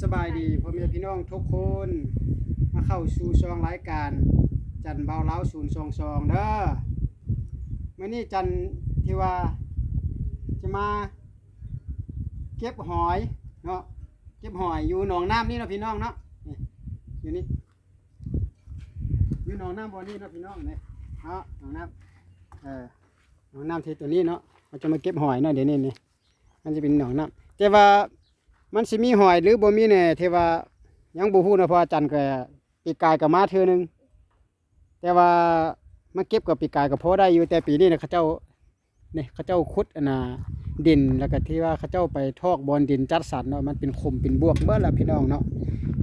สบายดีพ่อแม่พี่น้องทุกคน มาเข้าสู่ช่องรายการ จันเบาเล้าศูนย์สองสองเด้อมื่อนี้จันที่ว่าจะมา เก็บหอยเนาะเก็บหอยอยู่หนองน้ำนี่เนาะพี่น้องเนาะนี่อยู่นี่อยู่หนองน้ำบ่อนี่เนาะพี่น้องเนี่ยเนาะหนองน้ำเออหนองน้ำที่ตัวนี้เนาะเราจะมาเก็บหอยเนาะเดี๋ยวนี้นี่มันจะเป็นหนองน้ำแต่ว่า มันสิมีหอยหรือบ่มีแน่ที่ว่ายังบ่ฮู้นะพราะอาจารย์ก็ปีกายก็มาเทื่อนึง แต่ว่ามาเก็บกับปีกายก็พอได้อยู่แต่ปีนี้นะเขาเจ้านี่เขาเจ้าขุดอันน่ะดินแล้วก็ที่ว่าเขาเจ้าไปทอกบอนดินจัดสรรเนาะมันเป็นคมเป็นบวกเบิดล่ะพี่น้องเนาะ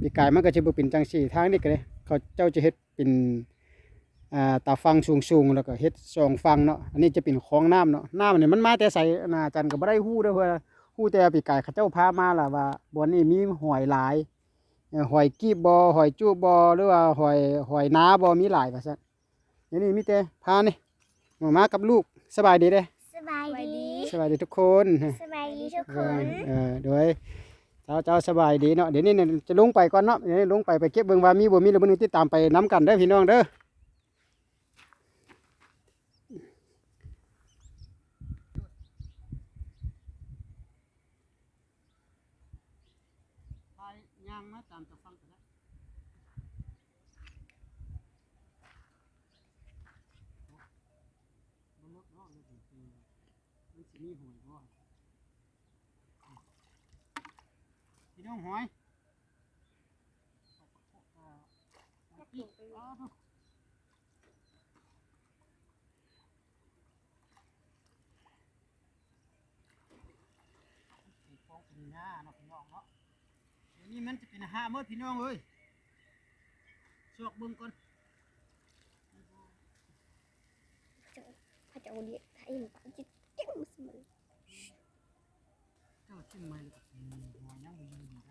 ปีกายมันก็สิบ่เป็นจังซี่ทางนี้ก็เลยเขาเจ้าจะเฮ็ดเป็นอ่าตาฟังสูงๆแล้วก็เฮ็ดสองฟังเนาะอันนี้จะเป็นคลองน้ำเนาะน้ำนี่มันมาแต่ไสอันน่ะอาจารย์ก็บ่ได้ฮู้เด้อเพิ่น ผู้แต่ปีกายเขาเจ้าพามาล่ะว่าบ่อนนี้มีหอยหลายเอ่อหอยกีบบอหอยจูบบอหรือว่าหอยหอยนาบอมีหลายว่าซั่นเดี๋ยวนี้มีแต่พานี่มามากับลูกสบายดีเด้สบายดีสบายดีทุกคนสบายดีทุกเอคอนเออโดยเจ้าเจ้าสบายดีเนาะเดี๋ยวนี้เนี่ยจะลงไปก่อนเนาะเดี๋ยวนี้ลงไปไปเก็บเบิ่งว่ามีบ่มีแล้วมื้อนี้ติดตามไปนํกันเด้อพี่น้องเด้อย่างมาตามตะฟังก็ได้ มันลดเนาะมันสิเป็นมันสิมีหอยบ่พี่ น้องหอยนฟองเป็นหน้าเนาะพี่น้องเนาะเดี๋ยวนี้มันจะเป็นห้าเมื่อพี่น้องเอ้ยสวกเบิ่งก่อนพระเจ้าเดียไทยมันจิตจิ้มสมันเจ้าชิมไหมเลยกับหอยยังบ่มีนะ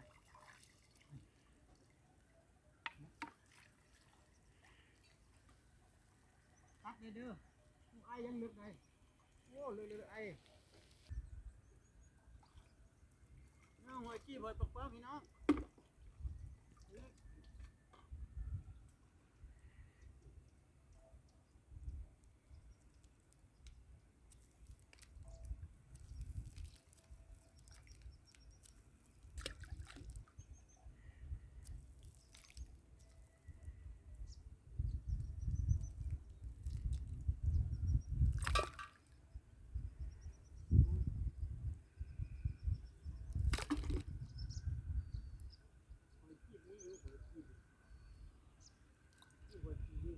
ตัก เด้อเด้อไอ้ยังนึกไงโอ้เลยเลยไอ้น้องหอยจี้หอยปักเป้าพี่น้องหอยกี้นี่หอยกี้หอยกี้นี่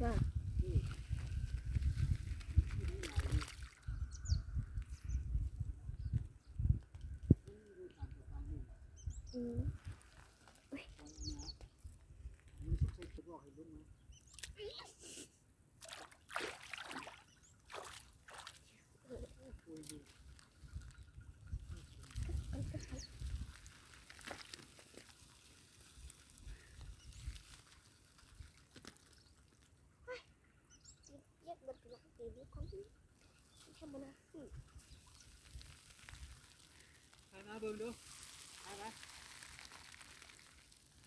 ว่า อืมแยกมันเป็น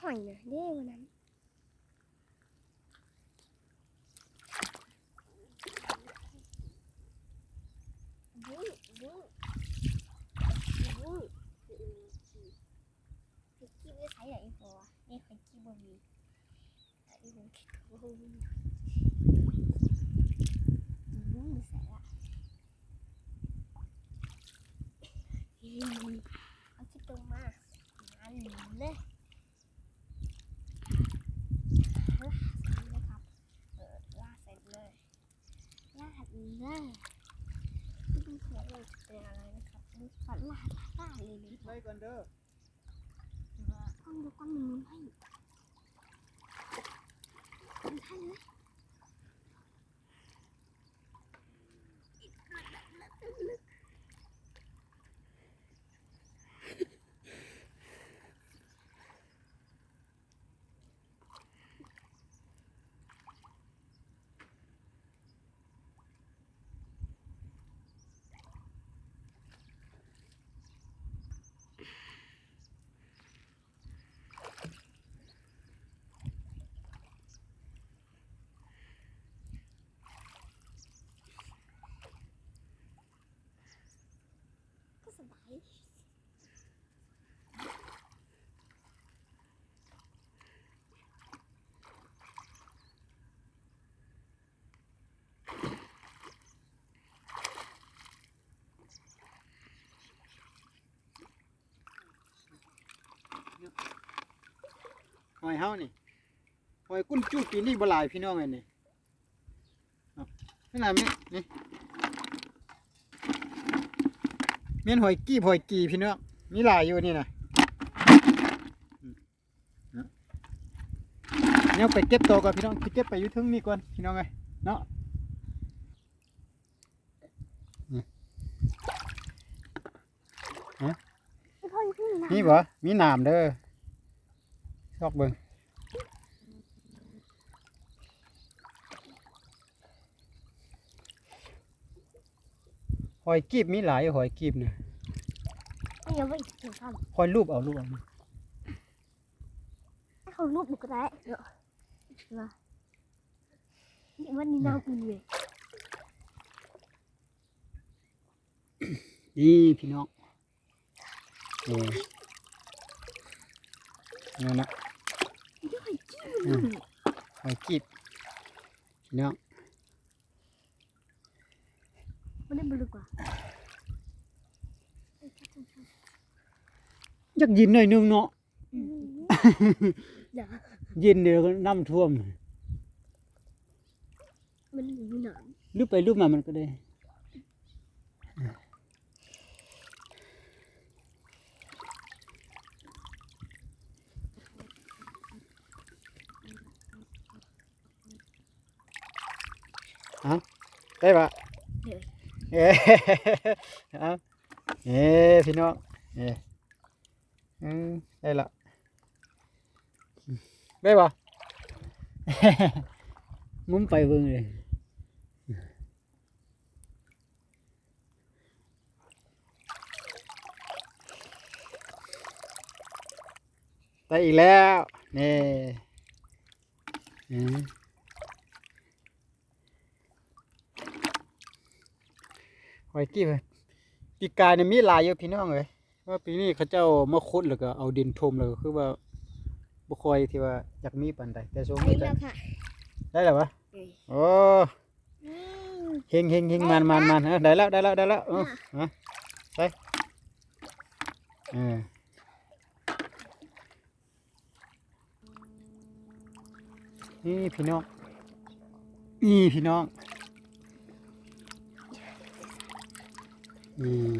หอยนะเด้วันนั้นบุ้ยบุ้ยบุ้ยไปกินได้ใช้ไหนพอนี่เคยกินบะหมี่อันนี้ผมคิดว่าบุ้ยบุ้ยใส่ละเอาคิดตรงมาอันนี้เลย นะครับเปิดลาดเสร็จเลย ลาดเลยที่เป็นหัวเราจะเป็นอะไรนะครับนี่ปัดลาดลาดเลยเลยไปก่อนเด้อต้องดูก้อนมือให้ทำท่านเลย สบายหอยเฮานี่หอยกุ้นจู้ปีนี้บ่หลายพี่น้องเอ้ยนี่นี่ล่ะแม่นี่แม่นหอยกี้หอยกีพี่น้องมีหลายอยู่นี่น่ะอืมเนาะเนี่ยไปเก็บตัวก่อนพี่น้องไปเก็บไปอยู่เทึงนี่ก่อนพี่น้องเอ้ยเนาะนี่ฮะไม่พ่ออยู่ที่ไหนนี่บ่มีหนามเด้อซอกเบิ่ง หอยกีบมีหลายอยู่หอยกีบเนี่ยไม่ยังไม่ถึงทหอยรูปเอารูปเอาำให้เขารูปดูก็ได้เนาะมานี่วันนี้น้ำอุ่นเลยนี่พี่น้องเออนั่นนะนี่หอยจี้อืมหอยกีบพี่น้อง มัน ได้บลึกว่าอยากยินหน่อยนึงเนาะเดี๋ยวยินเดี๋ยวก็น้ำท่วม มันอยู่หนามรูปไปรูปมามันก็ได้เอาได้ปะ เอ๊ะเอาเอ๊ะพี่น้องเอ๊ะอืมได้ละได้ปะงุ้มไปเบิ่งเลยได้อีกแล้วนี่อืม หอยกี้ไปปีกายเนี่ยมีหลายอยู่พี่น้องเลยว่าปีนี้เขาเจ้ามาขุดแล้วก็เอาดินทมแล้วก็คือว่าบุคอยที่ว่าอยากมีปันใดแต่ช่วงใช่นี้แล้วค่ะได้แล้ววะเอ้ยโอ้นี่เฮงเฮงเฮงมันมันมันเออได้แล้วได้แล้วได้แล้วเออฮะไปเออนี่พี่น้องนี่พี่น้อง อืม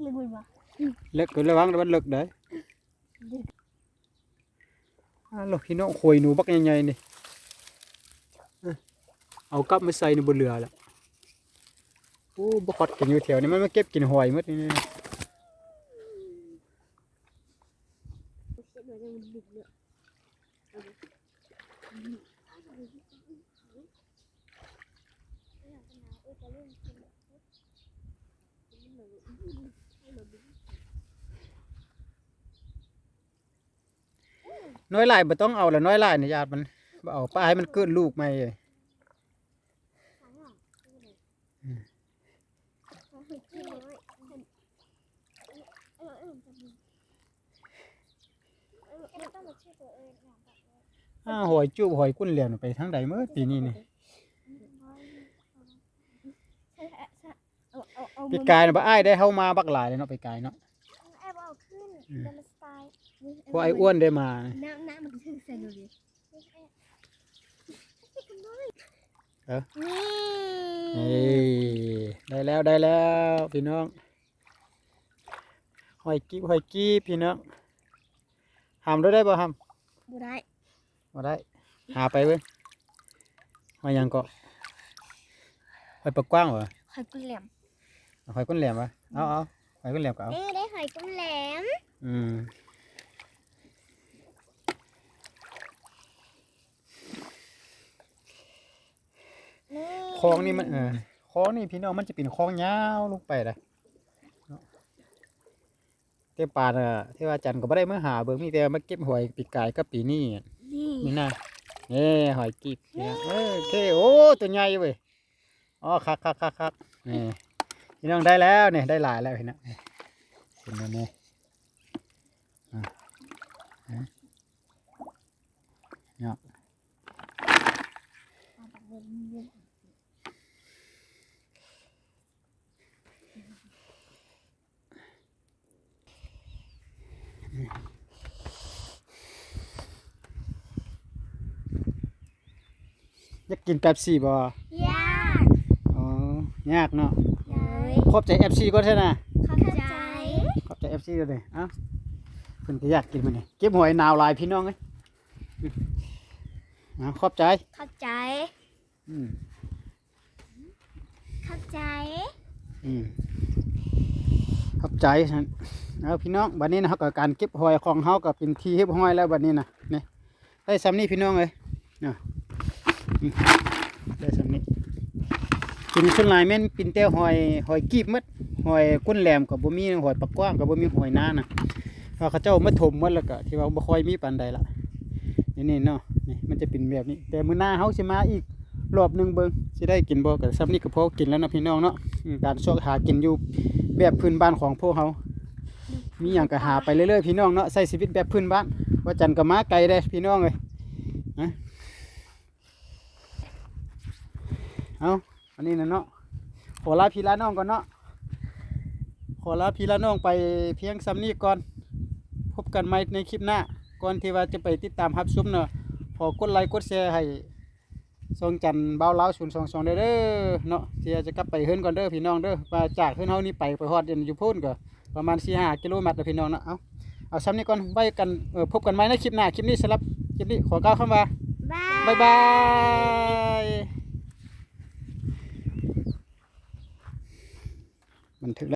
เล็กบ่เลิกก็รวังระวันเล็กได้อ่าลูกพี่น้องข่ยหนูบักใหญ่ๆนี่เอากลับมาใส่ในบนเรือละโอ้บ่ฮอดกินอยู่แถวนี้มันมาเก็บกินหอยหมดนี่ น้อยหลายบ่ต้องเอาละน้อยหลายนี่ญาติมันบ่เอาป้าให้มันเกิดลูกใหม่เลยอ้าวหอยจูบหอยกุ้นเหลี่ยมไปทางใดเมื่อปีนี้นี่ ปีกายน่ะบ่อ้ายได้เฮามาบักหลายเลยเนาะปีกายเนาะ แอบเอาขึ้นเดี๋ยวมันสไตล์เพราะไอ้อ้วนได้มาน้ำน้ำมันถึงใส่ดูดิเอ้อนี่เฮ้ยได้แล้วได้แล้วพี่น้องหอยกีบหอยกีบพี่น้องหามด้วยได้บ่หามดูได้บ่ได้ หาไปเว้ยหอยหยังก็หอยปากกว้างเหรอ หอยกุเหลี่ยม หอยก้นแหลมวะเอาเอาหอยก้นแหลมก็เอานี่ได้หอยกุเหลี่ยมอืมนี่คลองนี่มันเออคลองนี่พี่น้องมันจะเป็นคลองยาวลงไปเลยเนาะแต่ป่านอะที่ว่าจันก็บ่ได้มาหาเบิ่งมีแต่มาเก็บหอยปีกายกับปีนี้นี่นี่นะนี่หอยกีบเนี่ยเออโอเคโอ้ตัวใหญ่เว้ยอ๋อคักคักคักคักนี่ พี่น้องได้แล้วเนี่ยได้หลายแล้วเห็นนะเห็นไหมเนี่ยอะอะเนาะอยากกินแป๊บซี่บ่ยากอ๋อยากเนาะเลย ขอบใจ FC ก่อนใช่ไหมเข้าใจขอบใจ FC ก่อนเลยเอ้าเพิ่นก็อยากกินมันนี่เก็บหอยนาวหลายพี่น้องเอ้ยอืมเอาขอบใจเข้าใจอืมเข้าใจอืมขอบใจฉันเอาพี่น้องบัดนี้นะเฮาก็การเก็บหอยของเฮาก็เป็นที่เฮ็บหอยแล้วบัดนี้นะนี่ได้ซ้ำนี้พี่น้องเอ้ยเนาะอืมได้ซ้ำนี้ กินส่วนหลายแม่นปินแต่หอยหอยกีบหมดหอยก้นแหลมก็บ่มีหอยปักกว้างก็บ่มีหอยนานะว่าเขาเจ้ามาถมหมดแล้วก็ที่ว่าบ่ค่อยมีปานใดละนี่นี่เนาะนี่มันจะเป็นแบบนี้ แต่มื้อหน้าเฮาสิมาอีกรอบหนึ่งเบิงสิได้กินบ่ก็ซ้ำนี่ก็พอกินแล้วเนาะพี่น้องเนาะการสวกหากินอยู่แบบพื้นบ้านของพวกเขามีอย่างก็หาไปเรื่อยๆพี่น้องเนาะใช้ชีวิตแบบพื้นบ้านว่าจันก็มาไกลได้พี่น้องเลยนะเอา อันนี้นะเนาะขอลาพี่ลาน้องก่อนเนาะขอลาพี่ลาน้องไปเพียงซ้ำนี้ก่อน พบกันใหม่ในคลิปหน้า ก่อนที่ว่าจะไปติดตามรับชมเนาะขอกดไลค์กดแชร์ให้ทรงจันทร์เบาเล้าศูนย์สองสองเด้อเด้อเนาะเสียจะกลับไปเฮิรนก่อนเด้อพี่น้องเด้อมาจากเฮิรนเฮานี่ไปไปฮอดเดนอยู่พูนก็ประมาณสี่ห้ากิโลเมตรเด้อพี่น้องเนาะเอาเอาซ้ำนี้ก่อนไว้กันเออพบกันใหม่ในคลิปหน้าคลิปนี้สำหรับคลิปนี้ขอกล่าวคำว่าบายบ๊าย บายบันทึกแล้ว